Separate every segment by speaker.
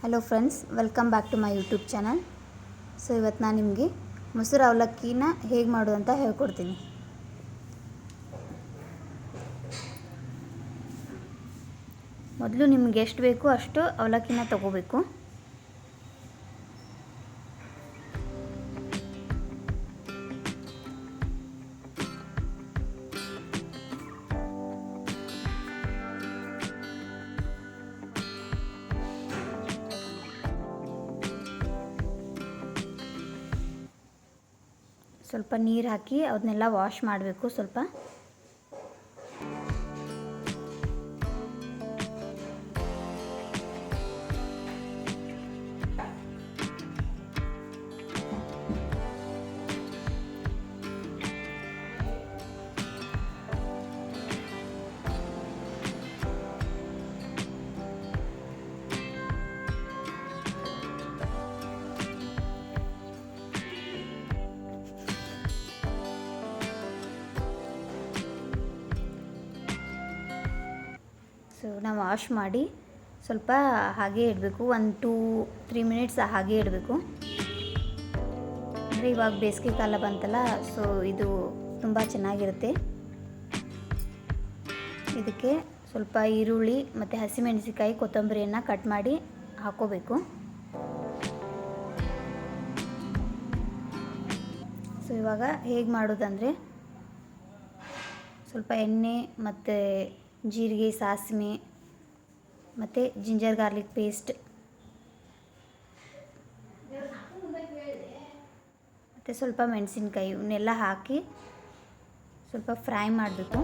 Speaker 1: Hello friends welcome back to my YouTube channel so ಇವತ್ತು ನಾನು ನಿಮಗೆ ಮೊಸರು ಅವಲಕ್ಕಿನ ಹೇಗೆ ಮಾಡೋದು ಅಂತ ಹೇಳ್ಕೊಡ್ತೀನಿ. ಮೊದಲು ನಿಮ್ಗೆ ಎಷ್ಟು ಬೇಕು ಅಷ್ಟು ಅವಲಕ್ಕಿನ ತಗೋಬೇಕು. ಸ್ವಲ್ಪ ನೀರು ಹಾಕಿ ಅದನ್ನೆಲ್ಲ ವಾಶ್ ಮಾಡಬೇಕು ಸ್ವಲ್ಪ. ಸೊ ನಾವು ವಾಶ್ ಮಾಡಿ ಸ್ವಲ್ಪ ಹಾಗೆ ಇಡಬೇಕು. ಒಂದು ಟೂ ತ್ರೀ ಮಿನಿಟ್ಸ್ ಹಾಗೆ ಇಡಬೇಕು. ಅಂದರೆ ಇವಾಗ ಬೇಸಿಗೆ ಕಾಲ ಬಂತಲ್ಲ ಸೊ ಇದು ತುಂಬ ಚೆನ್ನಾಗಿರುತ್ತೆ. ಇದಕ್ಕೆ ಸ್ವಲ್ಪ ಈರುಳ್ಳಿ ಮತ್ತು ಹಸಿಮೆಣಸಿಕಾಯಿ ಕೊತ್ತಂಬರಿಯನ್ನು ಕಟ್ ಮಾಡಿ ಹಾಕೋಬೇಕು. ಸೊ ಇವಾಗ ಹೇಗೆ ಮಾಡೋದಂದರೆ ಸ್ವಲ್ಪ ಎಣ್ಣೆ ಮತ್ತು ಜೀರಿಗೆ ಸಾಸಿವೆ ಮತ್ತು ಜಿಂಜರ್ ಗಾರ್ಲಿಕ್ ಪೇಸ್ಟ್ ಮತ್ತು ಸ್ವಲ್ಪ ಮೆಣಸಿನ್ಕಾಯಿ ಇವನ್ನೆಲ್ಲ ಹಾಕಿ ಸ್ವಲ್ಪ ಫ್ರೈ ಮಾಡಬೇಕು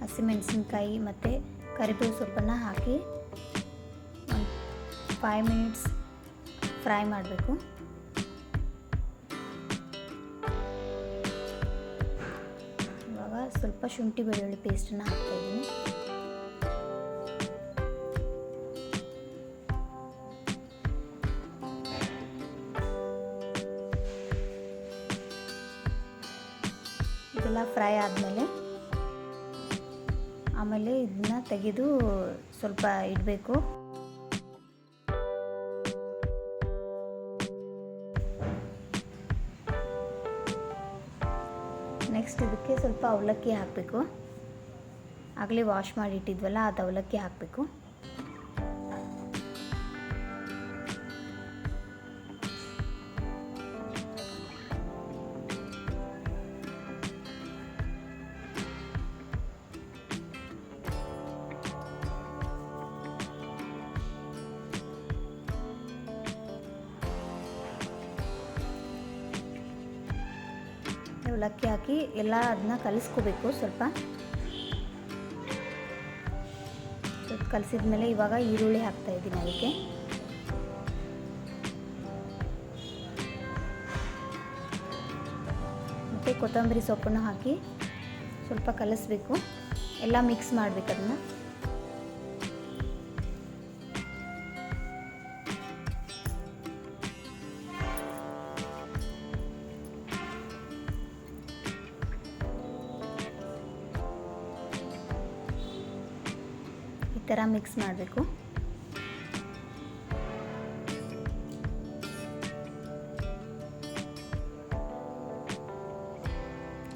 Speaker 1: ಹಸಿಮೆಣಸಿನ್ಕಾಯಿ ಮತ್ತು ಕರಿಬೇವು ಸೊಪ್ಪನ್ನು ಹಾಕಿ ಫೈವ್ ಮಿನಿಟ್ಸ್ ಫ್ರೈ ಮಾಡಬೇಕು. ಇವಾಗ ಸ್ವಲ್ಪ ಶುಂಠಿ ಬೆಳ್ಳುಳ್ಳಿ ಪೇಸ್ಟನ್ನು ಹಾಕ್ತಾಯಿದ್ದೀನಿ ಇದೆಲ್ಲ ಫ್ರೈ ಆದಮೇಲೆ ಆಮೇಲೆ ಇದನ್ನ ತೆಗೆದು ಸ್ವಲ್ಪ ಇಡಬೇಕು. ಸ್ವಲ್ಪ ಅವಲಕ್ಕಿ ಹಾಕಬೇಕು. ಆಗಲೇ ವಾಶ್ ಮಾಡಿ ಇಟ್ಟಿದ್ವಲ್ಲ ಅದು ಅವಲಕ್ಕಿ ಹಾಕಬೇಕು. ಅವಲಕ್ಕಿ ಹಾಕಿ ಎಲ್ಲ ಅದನ್ನ ಕಲಿಸ್ಕೋಬೇಕು ಸ್ವಲ್ಪ. ಸ್ವಲ್ಪ ಕಲಿಸಿದ ಮೇಲೆ ಇವಾಗ ಈರುಳ್ಳಿ ಹಾಕ್ತಾ ಇದ್ದೀನಿ ಅದಕ್ಕೆ. ಮತ್ತು ಕೊತ್ತಂಬರಿ ಸೊಪ್ಪನ್ನು ಹಾಕಿ ಸ್ವಲ್ಪ ಕಲಿಸ್ಬೇಕು. ಎಲ್ಲ ಮಿಕ್ಸ್ ಮಾಡಬೇಕು ಅದನ್ನು. ಥರ ಮಿಕ್ಸ್ ಮಾಡಬೇಕು.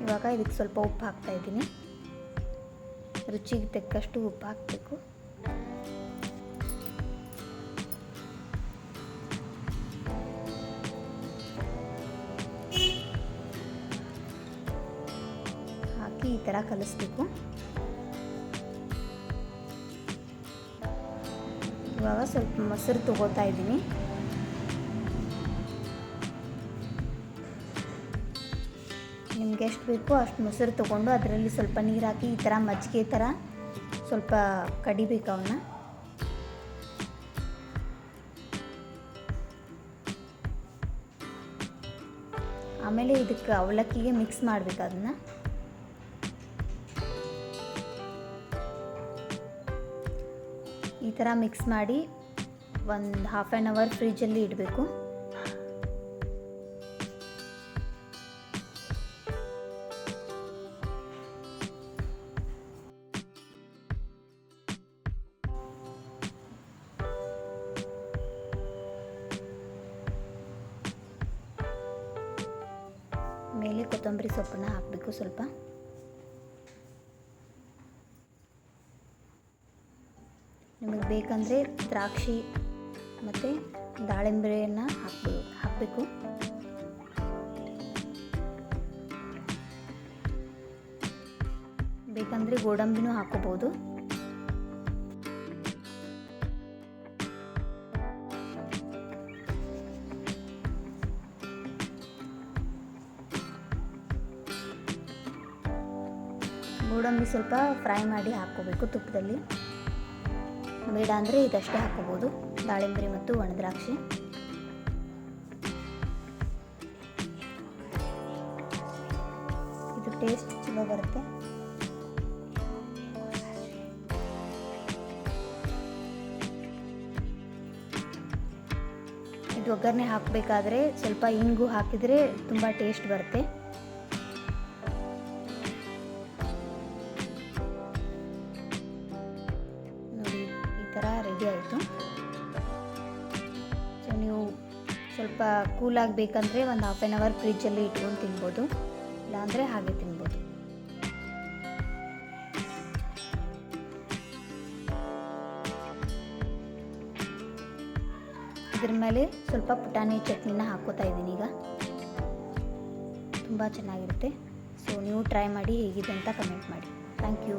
Speaker 1: ಇವಾಗ ಇದಕ್ಕೆ ಸ್ವಲ್ಪ ಉಪ್ಪು ಹಾಕ್ತಾ ಇದ್ದೀನಿ. ರುಚಿಗೆ ತಕ್ಕಷ್ಟು ಉಪ್ಪು ಹಾಕಬೇಕು. ಹಾಕಿ ಈ ಥರ ಕಲಿಸ್ಬೇಕು. ಇವಾಗ ಸ್ವಲ್ಪ ಮೊಸರು ತಗೋತಾ ಇದ್ದೀನಿ. ನಿಮ್ಗೆ ಎಷ್ಟು ಬೇಕೋ ಅಷ್ಟು ಮೊಸರು ತೊಗೊಂಡು ಅದರಲ್ಲಿ ಸ್ವಲ್ಪ ನೀರು ಹಾಕಿ ಈ ಥರ ಮಜ್ಜಿಗೆ ಥರ ಸ್ವಲ್ಪ ಕಡಿಬೇಕು ಅವನ್ನ ಆಮೇಲೆ ಇದಕ್ಕೆ ಅವಲಕ್ಕಿಗೆ ಮಿಕ್ಸ್ ಮಾಡಬೇಕು ಅದನ್ನು. ಈ ಥರ ಮಿಕ್ಸ್ ಮಾಡಿ ಒಂದು ಹಾಫ್ ಆ್ಯನ್ ಅವರ್ ಫ್ರಿಜ್ಜಲ್ಲಿ ಇಡಬೇಕು. ಮೇಲೆ ಕೊತ್ತಂಬರಿ ಸೊಪ್ಪನ್ನ ಹಾಕಬೇಕು ಸ್ವಲ್ಪ. ಬೇಕಂದರೆ ದ್ರಾಕ್ಷಿ ಮತ್ತು ದಾಳಿಂಬೆಯನ್ನು ಹಾಕ್ಬೋದು ಹಾಕಬೇಕು. ಬೇಕಂದರೆ ಗೋಡಂಬಿನೂ ಹಾಕೋಬೋದು ಗೋಡಂಬಿ ಸ್ವಲ್ಪ ಫ್ರೈ ಮಾಡಿ ಹಾಕ್ಕೋಬೇಕು ತುಪ್ಪದಲ್ಲಿ. ಬೇಡ ಅಂದರೆ ಇದಷ್ಟೇ ಹಾಕೋಬೋದು ದಾಳಿಂಬೆ ಮತ್ತು ಒಣದ್ರಾಕ್ಷಿ. ಇದು ಟೇಸ್ಟ್ ಚಲೋ ಬರುತ್ತೆ. ಇದು ಒಗ್ಗರಣೆ ಹಾಕಬೇಕಾದ್ರೆ ಸ್ವಲ್ಪ ಇಂಗು ಹಾಕಿದರೆ ತುಂಬ ಟೇಸ್ಟ್ ಬರುತ್ತೆ. ಥರ ರೆಡಿ ಆಯಿತು. ಸೊ ನೀವು ಸ್ವಲ್ಪ ಕೂಲ್ ಬೇಕಂದರೆ ಒಂದು ಹಾಫ್ ಆನ್ ಅವರ್ ಫ್ರಿಜ್ಜಲ್ಲಿ ಇಟ್ಕೊಂಡು ತಿನ್ಬೋದು. ಇಲ್ಲಾಂದರೆ ಹಾಗೆ ತಿನ್ಬೋದು. ಇದ್ರ ಮೇಲೆ ಸ್ವಲ್ಪ ಪುಟಾಣಿ ಚಟ್ನಿನ ಹಾಕೋತಾ ಇದ್ದೀನಿ ಈಗ. ತುಂಬ ಚೆನ್ನಾಗಿರುತ್ತೆ. ಸೊ ನೀವು ಟ್ರೈ ಮಾಡಿ ಹೇಗಿದೆ ಅಂತ ಕಮೆಂಟ್ ಮಾಡಿ. Thank you